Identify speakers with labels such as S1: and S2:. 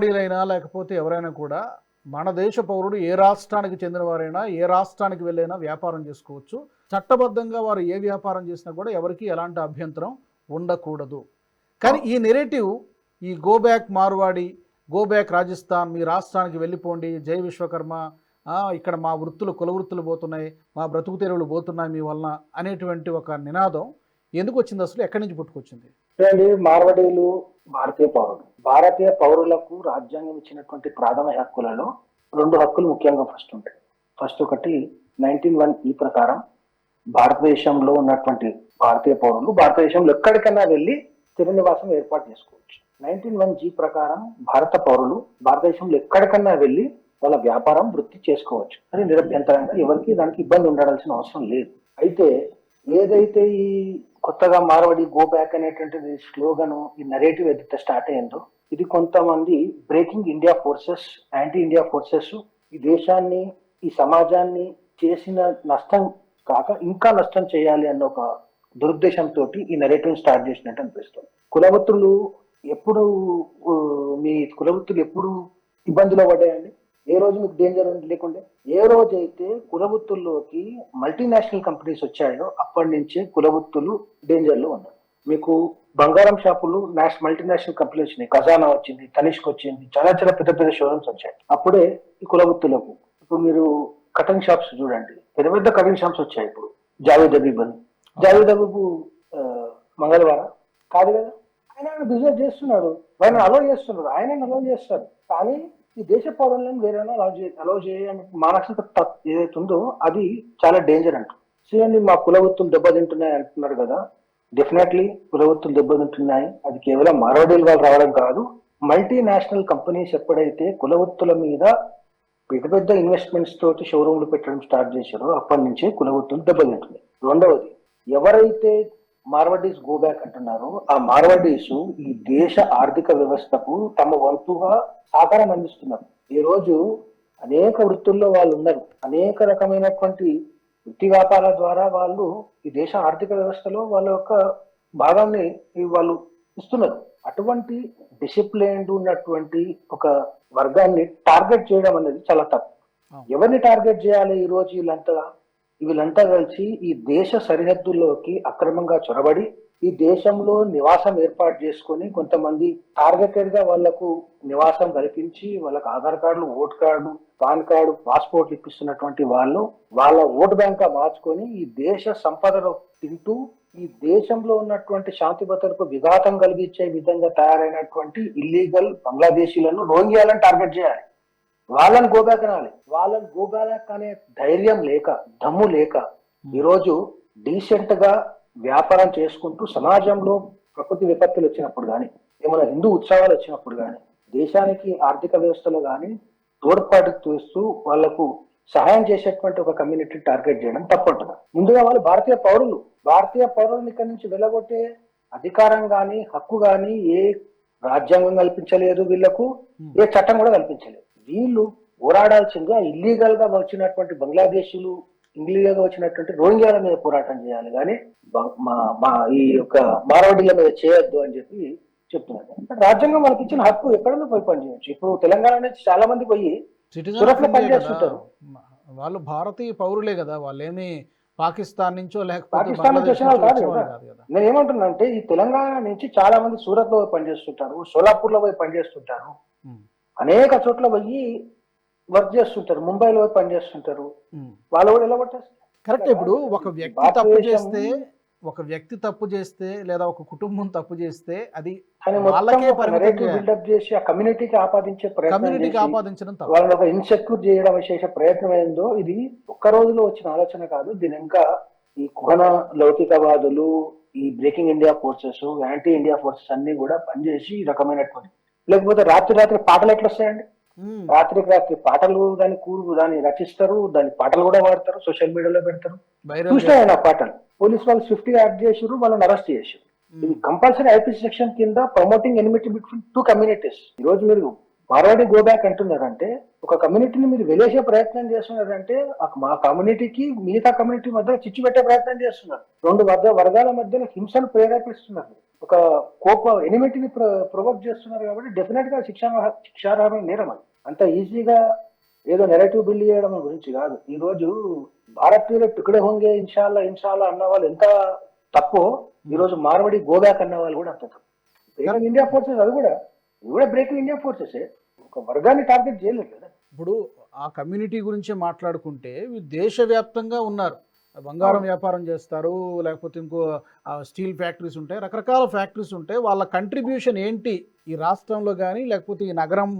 S1: అయినా లేకపోతే ఎవరైనా కూడా మన దేశ పౌరుడు ఏ రాష్ట్రానికి చెందినవారైనా ఏ రాష్ట్రానికి వెళ్ళైనా వ్యాపారం చేసుకోవచ్చు. చట్టబద్ధంగా వారు ఏ వ్యాపారం చేసినా కూడా ఎవరికి ఎలాంటి అభ్యంతరం ఉండకూడదు. కానీ ఈ నెరేటివ్ ఈ go back Marwadi go back Rajasthan మీ రాష్ట్రానికి వెళ్ళిపోండి జై విశ్వకర్మ ఇక్కడ మా వృత్తులు కుల వృత్తులు పోతున్నాయి మా బ్రతుకు తెరువులు పోతున్నాయి మీ వలన అనేటువంటి ఒక నినాదం ఎందుకు వచ్చింది అసలు? ఎక్కడి నుంచి పుట్టుకొచ్చింది?
S2: చూడండి మార్వడీలు భారతీయ పౌరులు. భారతీయ పౌరులకు రాజ్యాంగం ఇచ్చినటువంటి ప్రాథమిక హక్కులలో రెండు హక్కులు ముఖ్యంగా ఫస్ట్ ఉంటాయి. ఫస్ట్ ఒకటి నైన్టీన్ వన్ ఈ ప్రకారం భారతదేశంలో ఉన్నటువంటి భారతీయ పౌరులు భారతదేశంలో ఎక్కడికైనా వెళ్ళి స్థిర నివాసం ఏర్పాటు చేసుకోవచ్చు. నైన్టీన్ వన్ జీ ప్రకారం భారత పౌరులు భారతదేశంలో ఎక్కడికన్నా వెళ్ళి వాళ్ళ వ్యాపారం వృత్తి చేసుకోవచ్చు. అది నిరభ్యంతరంగా ఎవరికి దానికి ఇబ్బంది ఉండాల్సిన అవసరం లేదు. అయితే ఏదైతే ఈ కొత్తగా మార్వడి గో బ్యాక్ అనేటువంటిది స్లోగన్ ఈ నరేటివ్ ఏదైతే స్టార్ట్ అయిందో ఇది కొంతమంది breaking India forces anti India forces ఈ దేశాన్ని ఈ సమాజాన్ని చేసిన నష్టం కాక ఇంకా నష్టం చేయాలి అన్న ఒక దురుద్దేశంతో ఈ నరేటివ్ స్టార్ట్ చేసినట్టు అనిపిస్తుంది. కులవృత్తులు ఎప్పుడు మీ కులవృత్తులు ఎప్పుడు ఇబ్బందిలో పడ్డాయండి? ఏ రోజు మీకు డేంజర్ లేకుండే? ఏ రోజైతే కులవృత్తుల్లోకి మల్టీనేషనల్ కంపెనీస్ వచ్చాయో అప్పటి నుంచే కులవృత్తులు డేంజర్లో ఉన్నాయి మీకు బంగారం షాపులు నేషనల్ మల్టీనేషనల్ కంపెనీలు వచ్చినాయి. ఖజానా వచ్చింది తనిష్క్ వచ్చింది చాలా చాలా పెద్ద పెద్ద షోరూమ్స్ వచ్చాయి. అప్పుడే ఈ కులవృత్తులకు ఇప్పుడు మీరు కటింగ్ షాప్స్ చూడండి. పెద్ద పెద్ద కటింగ్ షాప్స్ వచ్చాయి ఇప్పుడు. జావేద్ అబీబ్ అని జావేద్ అబీబ్ మంగళవారం. కాదు కదా? ఆయన బిజినెస్ చేస్తున్నాడు? ఆయన అలో చేస్తున్నాడు. ఆయన అలో చేస్తారు కానీ ఈ దేశ పౌరులను వేరే అలౌ చేయ అలో చేయని మానసిక ఏదైతే ఉందో అది చాలా డేంజర్ అంట. చూడండి మా కులవృత్తులు దెబ్బతింటున్నాయి అంటున్నారు కదా. డెఫినెట్లీ కులవృత్తులు దెబ్బతింటున్నాయి. అది కేవలం మరోడీలు వాళ్ళు రావడం కాదు. మల్టీనేషనల్ కంపెనీస్ ఎప్పుడైతే కులవృత్తుల మీద పెద్ద పెద్ద ఇన్వెస్ట్మెంట్స్ తోటి షోరూమ్లు పెట్టడం స్టార్ట్ చేశారో అప్పటి నుంచే కులవృత్తులు దెబ్బతింటున్నాయి. రెండవది ఎవరైతే మార్వడీస్ గో బ్యాక్ అంటున్నారో. ఆ మార్వడీస్ ఈ దేశ ఆర్థిక వ్యవస్థకు తమ వంతుగా సహకారం అందిస్తున్నారు. ఈ రోజు అనేక వృత్తుల్లో వాళ్ళు ఉన్నారు. అనేక రకమైనటువంటి వృత్తి వ్యాపారాల ద్వారా వాళ్ళు ఈ దేశ ఆర్థిక వ్యవస్థలో వాళ్ళ యొక్క భాగాన్ని వాళ్ళు ఇస్తున్నారు. అటువంటి డిసిప్లైన్డ్ ఉన్నటువంటి ఒక వర్గాన్ని టార్గెట్ చేయడం అనేది చాలా తప్పు. ఎవరిని టార్గెట్ చేయాలి ఈ రోజు వీళ్ళంతా? వీళ్ళంతా కలిసి ఈ దేశ సరిహద్దుల్లోకి అక్రమంగా చొరబడి ఈ దేశంలో నివాసం ఏర్పాటు చేసుకొని కొంతమంది టార్గెటెడ్గా వాళ్ళకు నివాసం కల్పించి వాళ్ళకి ఆధార్ కార్డులు vote card PAN card passport ఇప్పిస్తున్నటువంటి వాళ్ళు వాళ్ళ ఓటు బ్యాంక్గా మార్చుకొని ఈ దేశ సంపదను తింటూ ఈ దేశంలో ఉన్నటువంటి శాంతి భద్రతకు విఘాతం కలిగించే విధంగా తయారైనటువంటి ఇల్లీగల్ బంగ్లాదేశీలను రోహింగ్యాలను టార్గెట్ చేయాలి. వాళ్ళని గోబ్యాక్ అనాలి వాళ్ళని గోబ్యాక్ అనే ధైర్యం లేక దమ్ము లేక ఈరోజు డీసెంట్గా వ్యాపారం చేసుకుంటూ సమాజంలో ప్రకృతి విపత్తులు వచ్చినప్పుడు కానీ ఏమైనా హిందూ ఉత్సవాలు వచ్చినప్పుడు కానీ దేశానికి ఆర్థిక వ్యవస్థలో కానీ తోడ్పాటు చేస్తూ వాళ్ళకు సహాయం చేసేటువంటి ఒక కమ్యూనిటీ టార్గెట్ చేయడం తప్పంటున్నా. ముందుగా వాళ్ళు భారతీయ పౌరులు. భారతీయ పౌరులను ఇక్కడి నుంచి వెళ్ళగొట్టే అధికారం గాని హక్కు గాని ఏ రాజ్యాంగం కల్పించలేదు వీళ్ళకు ఏ చట్టం కూడా కల్పించలేదు. వీళ్ళు పోరాడాల్సిందిగా ఇల్లీగల్గా వచ్చినటువంటి బంగ్లాదేశీలు ఇల్లీగల్గా వచ్చినటువంటి రోహింగ్యాల మీద పోరాటం చేయాలి. కానీ మా ఈ యొక్క మారవడిల మీద చేయొద్దు అని చెప్పి చెప్తున్నారు. అంటే రాజ్యాంగం మనకి ఇచ్చిన హక్కు ఎక్కడైనా పోయి పనిచేయచ్చు. ఇప్పుడు తెలంగాణ నుంచి చాలా మంది పోయి సూరత్లో పనిచేస్తుంటారు.
S1: వాళ్ళు భారతీయ పౌరులే కదా వాళ్ళేమి పాకిస్తాన్ నుంచో లేకపోతే
S2: పాకిస్తాన్ నుంచి వచ్చిన కాదు నేను ఏమంటున్నా అంటే ఈ తెలంగాణ నుంచి చాలా మంది సూరత్లో పోయి పనిచేస్తుంటారు సోలాపూర్లో పోయి పనిచేస్తుంటారు. అనేక చోట్ల పోయి వర్క్ చేస్తుంటారు ముంబైలో పనిచేస్తుంటారు. వాళ్ళు కూడా ఎలా పట్టేస్తారు
S1: కరెక్ట్ ఇప్పుడు ఒక వ్యక్తి తప్పు చేస్తే ఒక వ్యక్తి తప్పు చేస్తే లేదా ఒక కుటుంబం తప్పు చేస్తే అది వాళ్ళకే.
S2: బిల్డప్ చేసి ఆ కమ్యూనిటీకి ఆపాదించే ప్రయత్నం
S1: కమ్యూనిటీకి ఆపాదించడం
S2: వాళ్ళని ఒక ఇన్సెక్యూర్ చేయడం చేసే ప్రయత్నం ఏందో ఇది ఒక్క రోజులో వచ్చిన ఆలోచన కాదు దీని ఇంకా ఈ కుహన లౌకికవాదులు ఈ breaking India forces anti India forces అన్ని కూడా పనిచేసి ఈ రకమైనటువంటి లేకపోతే రాత్రి రాత్రి పాటలు ఎట్లా వస్తాయండి? రాత్రికి రాత్రి పాటలు దాని కూరు దాన్ని రచిస్తారు దాని పాటలు కూడా వాడతారు సోషల్ మీడియాలో పెడతారు.
S1: వైరల్
S2: చూసినా ఆ పాటలు? పోలీస్ వాళ్ళు స్విఫ్ట్గా యాక్ట్ చేసారు వాళ్ళని అరెస్ట్ చేసారు ఇది కంపల్సరీ ఐపీ సెక్షన్ కింద promoting enmity between two communities ఈ రోజు మీరు మార్వాడి గో బ్యాక్ అంటున్నారంటే ఒక కమ్యూనిటీని మీరు వెలేసే ప్రయత్నం చేస్తున్నారంటే మా కమ్యూనిటీకి మిగతా కమ్యూనిటీ మధ్యలో చిచ్చు పెట్టే ప్రయత్నం చేస్తున్నారు. రెండు వర్గ వర్గాల మధ్యలో హింసను ప్రేరేపిస్తున్నారు. ఒక కోప ఎనిమిటిని ప్రొవోక్ చేస్తున్నారు కాబట్టి డెఫినెట్గా శిక్షా శిక్షార్హమైన నేరం అది. అంత ఈజీగా ఏదో నెరేటివ్ బిల్డ్ చేయడం గురించి కాదు. ఈ రోజు భారతీయులు టికడే హోంగే ఇన్షాల్లా ఇన్షాల్లా అన్న వాళ్ళు ఎంత తక్కువ ఈ రోజు మార్వడి గోబ్యాక్ అన్న వాళ్ళు కూడా అంత తప్పు. ఇండియా ఫోర్సెస్ అది కూడా ఇది కూడా బ్రేకింగ్ ఇండియా ఫోర్సెస్ ఒక వర్గాన్ని టార్గెట్ చేయలేదు కదా.
S1: ఇప్పుడు ఆ కమ్యూనిటీ గురించే మాట్లాడుకుంటే దేశవ్యాప్తంగా ఉన్నారు. బంగారం వ్యాపారం చేస్తారు లేకపోతే ఇంకో స్టీల్ ఫ్యాక్టరీస్ ఉంటాయి. రకరకాల ఫ్యాక్టరీస్ ఉంటాయి. వాళ్ళ కంట్రిబ్యూషన్ ఏంటి ఈ రాష్ట్రంలో కానీ లేకపోతే ఈ నగరం